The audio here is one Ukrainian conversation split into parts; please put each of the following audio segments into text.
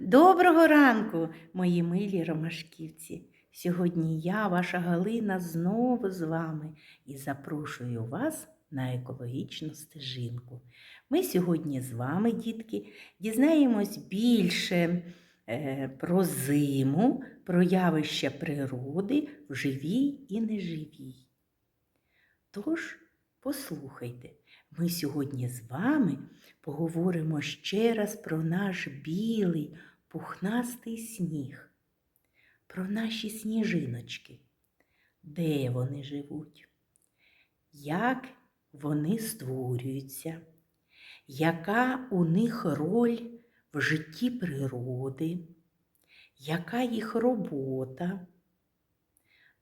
Доброго ранку, мої милі ромашківці. Сьогодні я, ваша Галина, знову з вами і запрошую вас на екологічну стежинку. Ми сьогодні з вами, дітки, дізнаємось більше е, про зиму, про явища природи в живій і неживій. Тож, послухайте, ми сьогодні з вами поговоримо ще раз про наш білий пухнастий сніг, про наші сніжиночки, де вони живуть, як вони створюються, яка у них роль в житті природи, яка їх робота.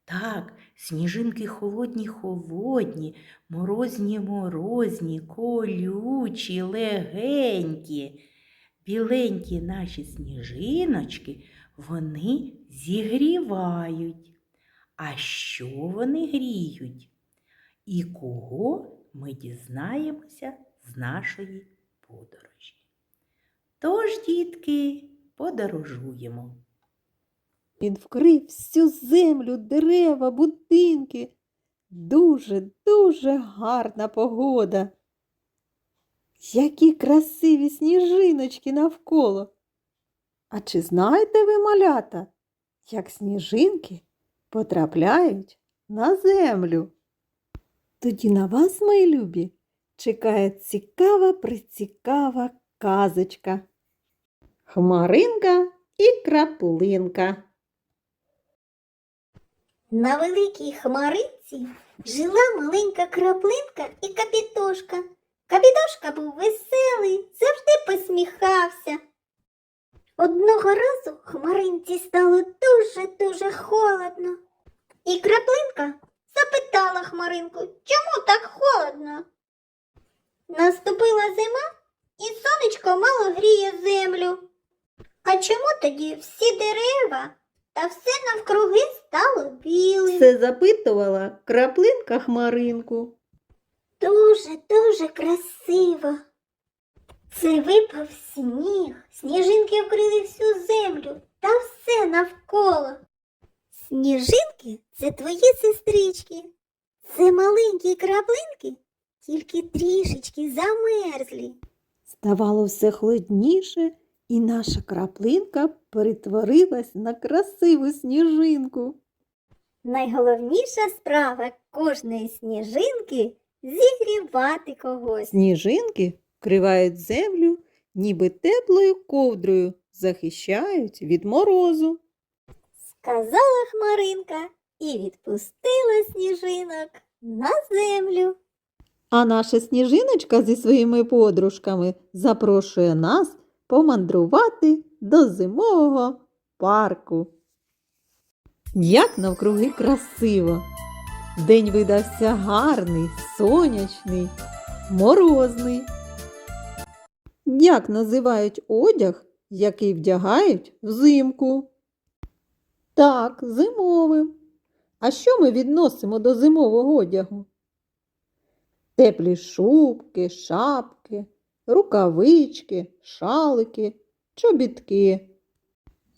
Так, сніжинки холодні, холодні, морозні, морозні, колючі, легенькі. Біленькі наші сніжиночки вони зігрівають. А що вони гріють? І кого ми дізнаємося з нашої подорожі? Тож, дітки, подорожуємо. Він вкрив всю землю, дерева, будинки. Дуже, дуже гарна погода. Які красиві сніжиночки навколо. А чи знаєте ви, малята, як сніжинки потрапляють на землю? Тоді на вас, мої любі, чекає цікава прицікава казочка. Хмаринка і краплинка. На великій хмариці жила маленька краплинка і капітошка. Капітошка був веселий, завжди посміхався. Одного разу хмаринці стало дуже-дуже холодно. І краплинка запитала хмаринку, чому так холодно? Наступила зима, і сонечко мало гріє землю. А чому тоді всі дерева та все навкруги стало білим? Все запитувала краплинка хмаринку. Дуже, дуже красиво. Це випав сніг, сніжинки вкрили всю землю та все навколо. Сніжинки це твої сестрички. Це маленькі краплинки, тільки трішечки замерзлі. Ставало все холодніше, і наша краплинка перетворилась на красиву сніжинку. Найголовніша справа кожної сніжинки зігрівати когось. Сніжинки вкривають землю, ніби теплою ковдрою, захищають від морозу. сказала Хмаринка і відпустила сніжинок на землю. А наша сніжиночка зі своїми подружками запрошує нас помандрувати до зимового парку. Як навкруги красиво! День видався гарний, сонячний, морозний. Як називають одяг, який вдягають взимку? Так, зимовим. А що ми відносимо до зимового одягу? Теплі шубки, шапки, рукавички, шалики, чобітки.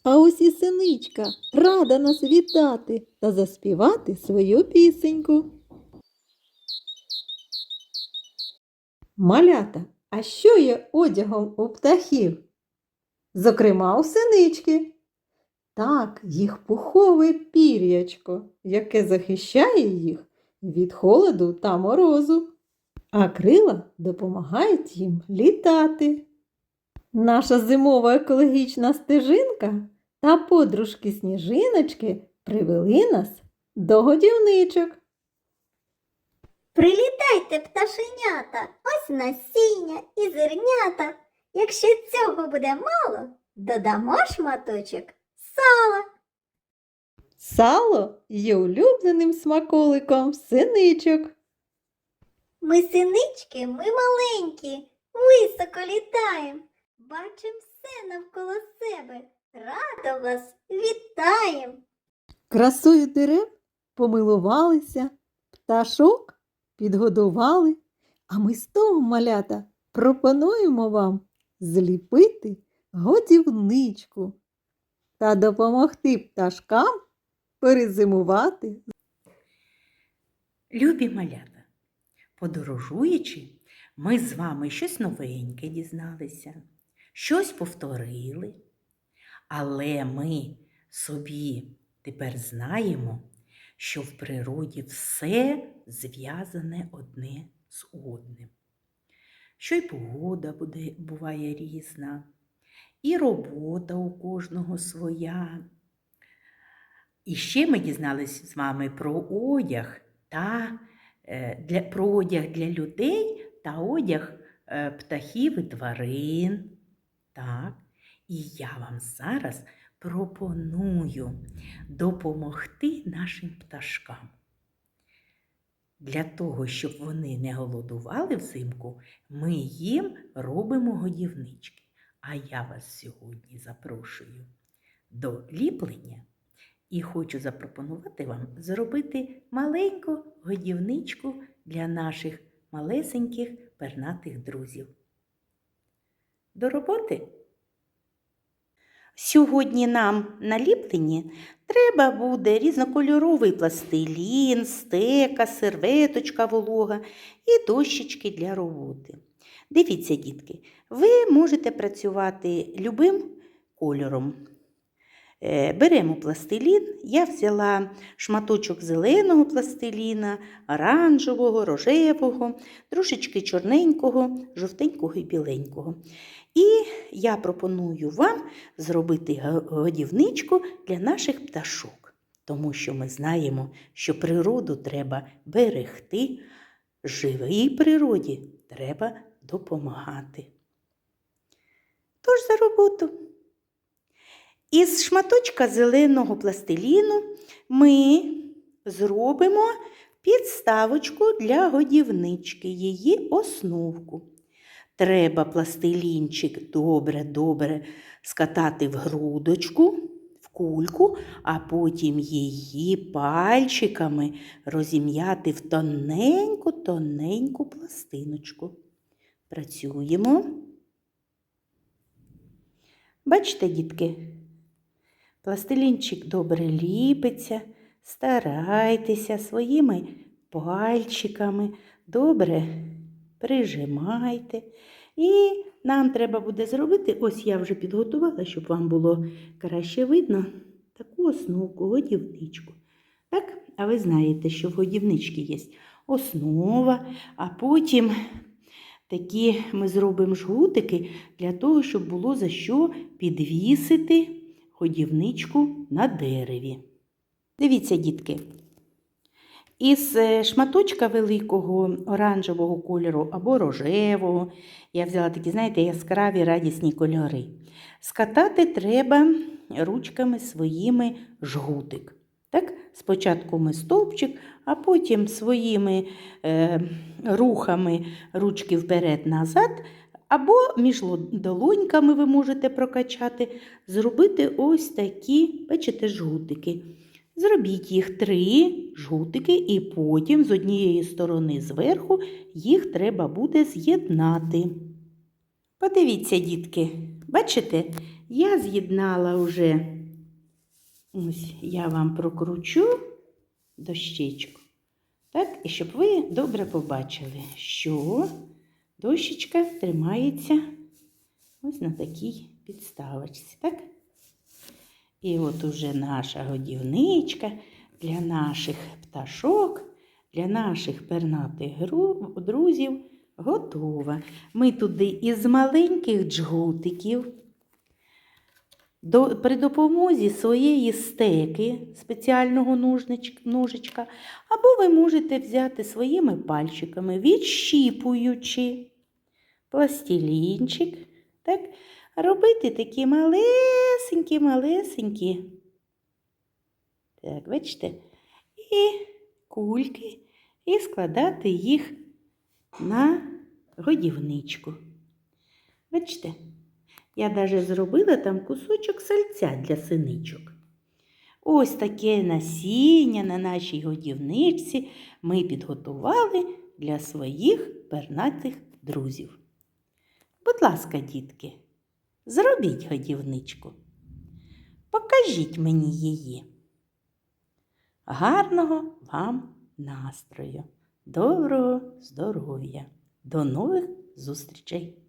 А ось і синичка рада нас вітати та заспівати свою пісеньку. Малята, а що є одягом у птахів? Зокрема, у синички. Так, їх пухове пір'ячко, яке захищає їх від холоду та морозу, а крила допомагають їм літати. Наша зимова екологічна стежинка та подружки сніжиночки привели нас до годівничок. Прилітайте, пташенята, ось насіння і зернята. Якщо цього буде мало, додамо шматочок сала. Сало є улюбленим смаколиком синичок. Ми синички, ми маленькі, високо літаємо. Бачим все навколо себе. Радо вас вітаєм. Красою дерев помилувалися, пташок підгодували, а ми з того малята пропонуємо вам зліпити годівничку та допомогти пташкам перезимувати Любі малята, подорожуючи, ми з вами щось новеньке дізналися, щось повторили, але ми собі тепер знаємо, що в природі все зв'язане одне з одним. Що й погода буде, буває різна, і робота у кожного своя. І ще ми дізналися з вами про одяг та для, про одяг для людей та одяг е, птахів і тварин. Так. І я вам зараз пропоную допомогти нашим пташкам. Для того, щоб вони не голодували взимку, ми їм робимо годівнички. А я вас сьогодні запрошую до ліплення і хочу запропонувати вам зробити маленьку годівничку для наших малесеньких пернатих друзів. До роботи! Сьогодні нам на ліпленні треба буде різнокольоровий пластилін, стека, серветочка волога і дощечки для роботи. Дивіться, дітки, ви можете працювати любим кольором. Е, Беремо пластилін. Я взяла шматочок зеленого пластиліна, оранжевого, рожевого, трошечки чорненького, жовтенького і біленького. І я пропоную вам зробити годівничку для наших пташок, тому що ми знаємо, що природу треба берегти, живій природі треба допомагати. Тож за роботу. Із шматочка зеленого пластиліну ми зробимо підставочку для годівнички, її основку. Треба пластилінчик добре-добре скатати в грудочку, в кульку, а потім її пальчиками розім'яти в тоненьку-тоненьку пластиночку. Працюємо. Бачите, дітки, пластилінчик добре ліпиться, старайтеся своїми пальчиками добре прижимайте. І нам треба буде зробити, ось я вже підготувала, щоб вам було краще видно, таку основку, годівничку. Так, а ви знаєте, що в годівничці є основа, а потім такі ми зробимо жгутики для того, щоб було за що підвісити годівничку на дереві. Дивіться, дітки. Із е, шматочка великого оранжевого кольору або рожевого, я взяла такі, знаєте, яскраві радісні кольори. Скатати треба ручками своїми жгутик. Так? Спочатку ми стовпчик, а потім своїми е, рухами ручки вперед-назад, або між долоньками ви можете прокачати, зробити ось такі, бачите, жгутики. Зробіть їх три жгутики, і потім з однієї сторони зверху їх треба буде з'єднати. Подивіться, дітки, бачите, я з'єднала вже, ось я вам прокручу дощечку. Так, і щоб ви добре побачили, що дощечка тримається ось на такій підставочці. Так? І от уже наша годівничка для наших пташок, для наших пернатих друзів готова. Ми туди із маленьких джгутиків до, при допомозі своєї стеки спеціального ножнич- ножичка, або ви можете взяти своїми пальчиками, відщіпуючи пластилінчик, так, робити такі малесенькі, малесенькі. Так, бачите? І кульки, і складати їх на годівничку. Бачите? Я навіть зробила там кусочок сальця для синичок. Ось таке насіння на нашій годівничці ми підготували для своїх пернатих друзів. Будь ласка, дітки, Зробіть годівничку. Покажіть мені її. Гарного вам настрою, доброго здоров'я. До нових зустрічей!